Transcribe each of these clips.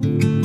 ส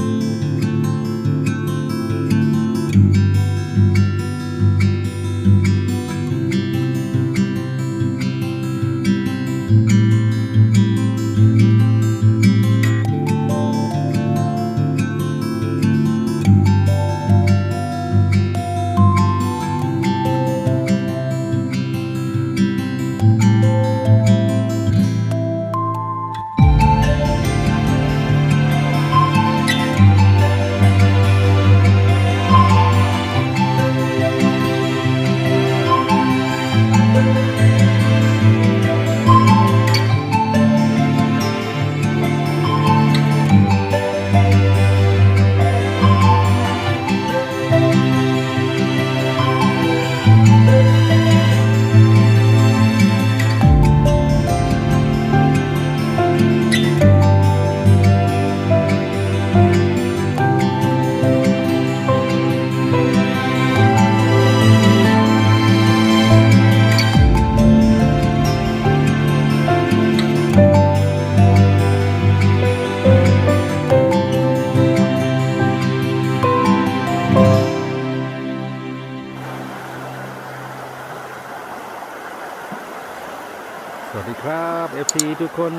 ครับ FC ทุกคน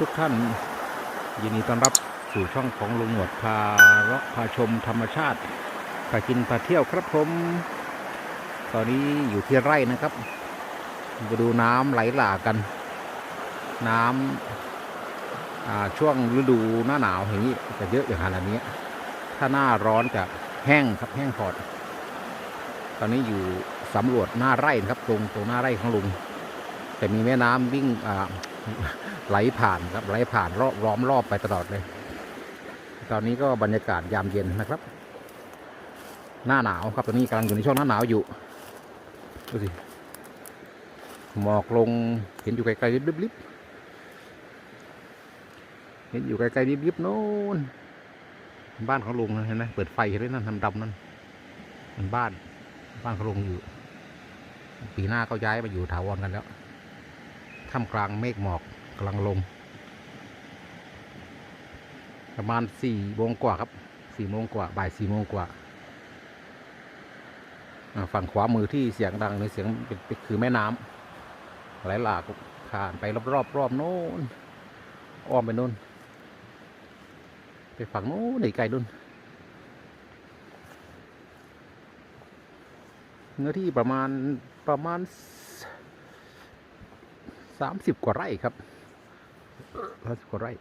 ทุกท่านยินดีต้อนรับสู่ช่องของลุงหนวดพาเลาะพาชมธรรมชาติพากินพาเที่ยวครับผม ตอนนี้อยู่ที่ไร่นะครับมาดูน้ำไหลหลากกัน น้ำช่วงฤดูหน้าหนาวอย่างนี้จะเยอะอย่างขนาดนี้ถ้าหน้าร้อนจะแห้งครับแห้งพอด ตอนนี้อยู่สำรวจหน้าไร่นะครับตรงตรงหน้าไร่ของลุงแต่มีแม่น้ำวิ่งอ่า ไหลผ่านครับไหลผ่านรอบล้อมรอบไปตลอดเลย ตอนนี้ก็บรรยากาศยามเย็นนะครับ หน้าหนาวครับตอนนี้กำลังอยู่ในช่วงหน้าหนาวอยู่ดูสิหมอกลงเห็นอยู่ไกลๆริบๆเห็นอยู่ไกลๆริบๆโน่นบ้านของลุงนะเห็นไหมเปิดไฟเห็นไหมนั่นดำๆนั่นมันบ้าน บ้านของลุงอยู่ ปีหน้าเขาย้ายมาอยู่ถาวรกันแล้ว ท่ามกลางเมฆหมอกกำลังลง ประมาณสี่โมงกว่าครับสี่โมงกว่าบ่ายสี่โมงกว่า ฝั่งขวามือที่เสียงดังในเสียงเป็นคือแม่น้ำไหลหลากผ่านไปรอบรอบรอบโน้นอ้อมไปโน้นไปฝั่งโน้นไกลโน้นเนื้อที่ประมาณประมาณ สามสิบกว่าไร่ครับสามสิบกว่าไร่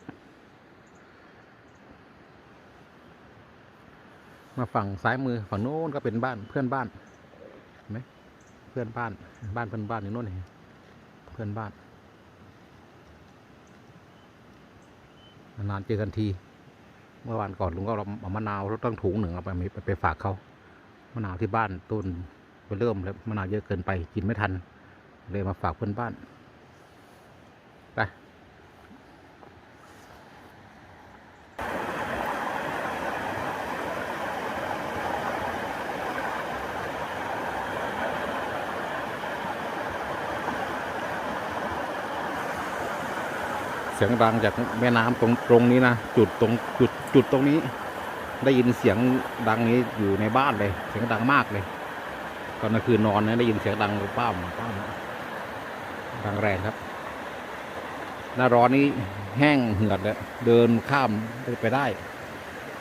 มาฝั่งซ้ายมือฝั่งโน้นก็เป็นบ้านเพื่อนบ้านเห็นไหมเพื่อนบ้าน บ้านเพื่อนบ้านอยู่โน้นเองเพื่อนบ้านนานเจอกันที เมื่อวานก่อนลุงก็เอามะนาวตั้งถุงหนึ่งเอาไปไปไปฝากเขามะนาวที่บ้านต้นไปเริ่มแล้วมะนาวเยอะเกินไปกินไม่ทัน เลยมาฝากเพื่อนบ้าน สียงดังจากแม่น้ำตรงตรงนี้นะจุดตรงจุดจุดตรงนี้ ได้ยินเสียงดังนี้อยู่ในบ้านเลย เสียงดังมากเลยตอนกลางคืนนอนนะได้ยินเสียงดังป้ามป้ามดังแรงครับ หน้าร้อนนี้แห้งเหือดแล้วเดินข้ามไปได้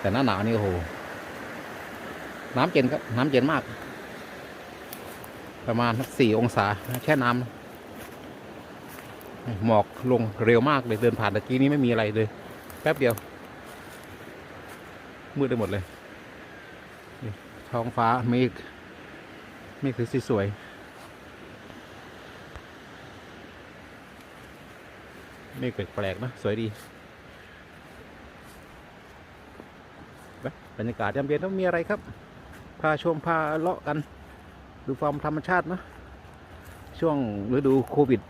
แต่หน้าหนาวนี่โอ้โหน้ำเย็นครับ น้ำเย็นมาก ประมาณสี่องศาแช่น้ำ หมอกลงเร็วมากเลยเดินผ่านตะกี้นี้ไม่มีอะไรเลย แป๊บเดียว มืดไปหมดเลย ท้องฟ้าเมฆเมฆคือสวยเมฆแปลกๆนะสวยดีบรรยากาศยามเย็นต้องมีอะไรครับ พาชมพาเลาะกัน ดูความธรรมชาตินะ ช่วงฤดูโควิด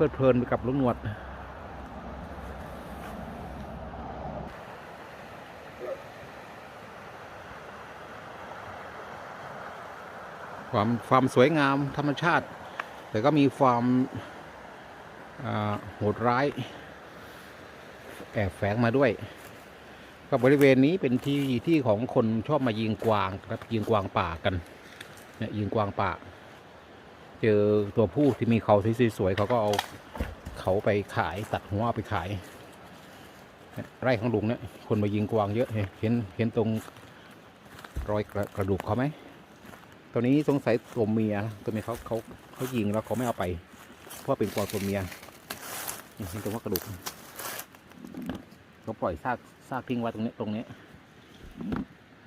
ลิดเพลินไปกับลุงหนวด ความความสวยงามธรรมชาติ แต่ก็มีความโหดร้าย แอบแฝงมาด้วย ก็บริเวณนี้เป็นที่ที่ของคนชอบมายิงกวางครับยิงกวางป่ากันเนี่ยยิงกวางป่า เจอตัวผู้ที่มีเขาที่สวยๆเขาก็เอาเขาไปขายตัดหัวเอาไปขาย ไร่ของลุงเนี่ยคนมายิงกวางเยอะเห็นเห็นเห็นตรงรอยกระกระดูกเขาไหมตัวนี้สงสัยตัวเมียตัวเมียเขาเขาเขายิงแล้วเขาไม่เอาไป เพราะเป็นกวางตัวเมียเห็นตรงว่ากระดูกเขาปล่อยซากซากทิ้งไว้ตรงนี้ตรงนี้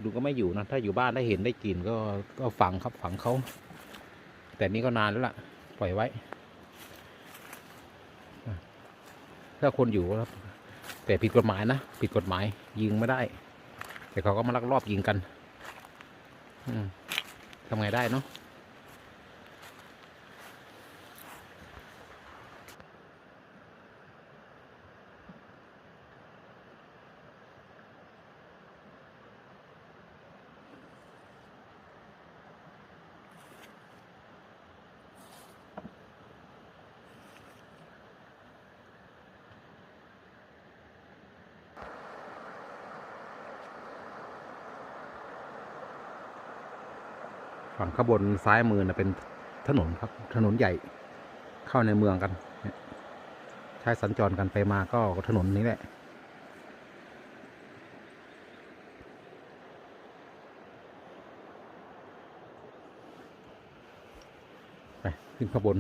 ลุงก็ไม่อยู่นะถ้าอยู่บ้านได้เห็นได้กลิ่นก็ก็ฝังครับฝังเขา แต่นี่ก็นานแล้วล่ะ ปล่อยไว้ ถ้าคนอยู่ครับ แต่ผิดกฎหมายนะ ผิดกฎหมายยิงไม่ได้ แต่เขาก็มาลักลอบยิงกันทำไงได้เนาะ ฝั่งข้างบนซ้ายมือนะเป็นถนนครับ ถนนใหญ่เข้าในเมืองกัน ใช้สัญจรกันไปมาก็ถนนนี้แหละไปขึ้นข้างบน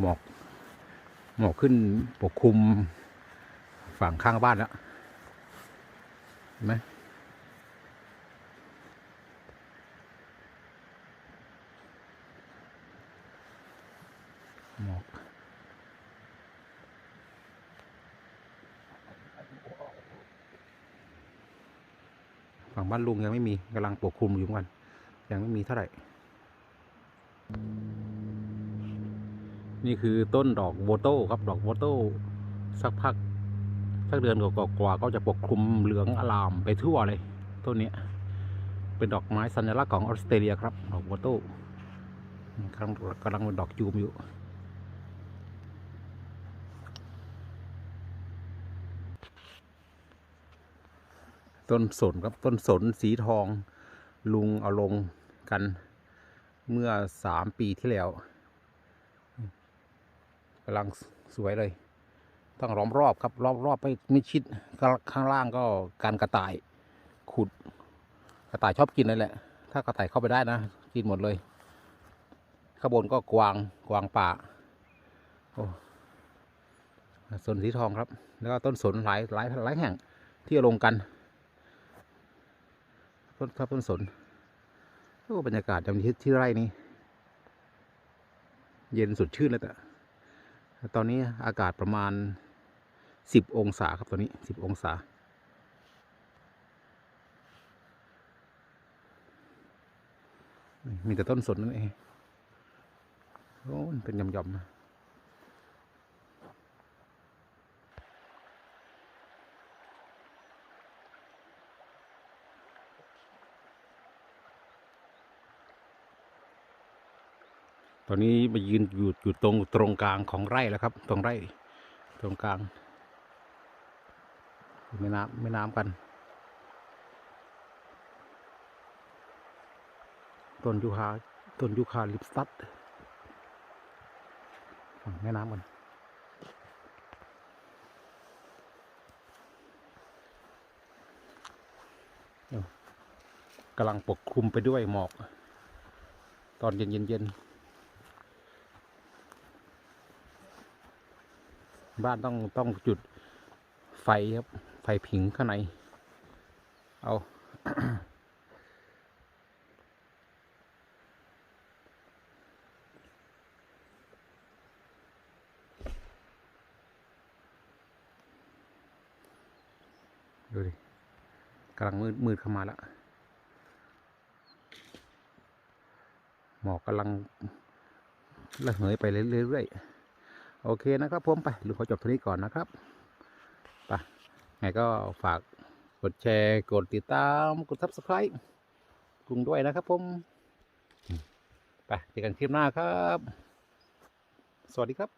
หมอก หมอก ขึ้นปกคลุมฝั่งข้างบ้านแล้วเห็นไหมหมอกฝั่งบ้านลุงยังไม่มีกำลังปกคลุมอยู่กัน ยังไม่มีเท่าไหร่ นี่คือต้นดอกโวโต้ครับ ดอกโวโต้สักพักสักเดือนกว่าๆก็จะปกคลุมเหลืองอลามไปทั่วเลยต้นนี้เป็นดอกไม้สัญลักษณ์ของออสเตรเลียครับดอกโวโต้กำลังกำลังเป็นดอกจูมอยู่ต้นสนครับต้นสนสีทองลุงเอาลงกันเมื่อสามปีที่แล้ว กำลังสวยเลย ต้องล้อมรอบครับรอบรอบไม่ไม่ชิดข้างล่างก็การกระต่ายขุด กระต่ายชอบกินเลยแหละ ถ้ากระต่ายเข้าไปได้นะ กินหมดเลยข้างบนก็กวางกวางป่าโอ้สนสีทองครับ แล้วก็ต้นสนหลายหลายหลายแห่งที่ลงกันต้นครับต้นสนโอ้บรรยากาศจำที่ที่ไร่นี้ เย็นสดชื่นเลยแต่ ตอนนี้อากาศประมาณสิบองศาครับตอนนี้สิบองศา มีแต่ต้นสนนั่นเองโอ้เป็นหย่อมๆนะ อนนี้มายืนอยู่อยู่ตรงตรงกลางของไร่แล้วครับ ตรงไร่ ตรงกลางแม่น้ำแม่น้ำกัน ต้นยูคาต้นยูคาลิปสตัสแม่น้ำกันกำลังปกคลุมไปด้วยหมอก ตอนเย็นเย็นเย็น บ้านต้องต้องจุดไฟครับ ไฟผิงข้างใน เอา ดูดิกำลังมืดมืดเข้ามาแล้ว หมอกกำลังระเหยไปเรื่อยๆ โอเคนะครับผมไปลุงขอจบเท่านี้ก่อนนะครับไปไงก็ฝากกดแชร์กดติดตามกด subscribe ลุงด้วยนะครับผมไปเจอกันคลิปหน้าครับ สวัสดีครับ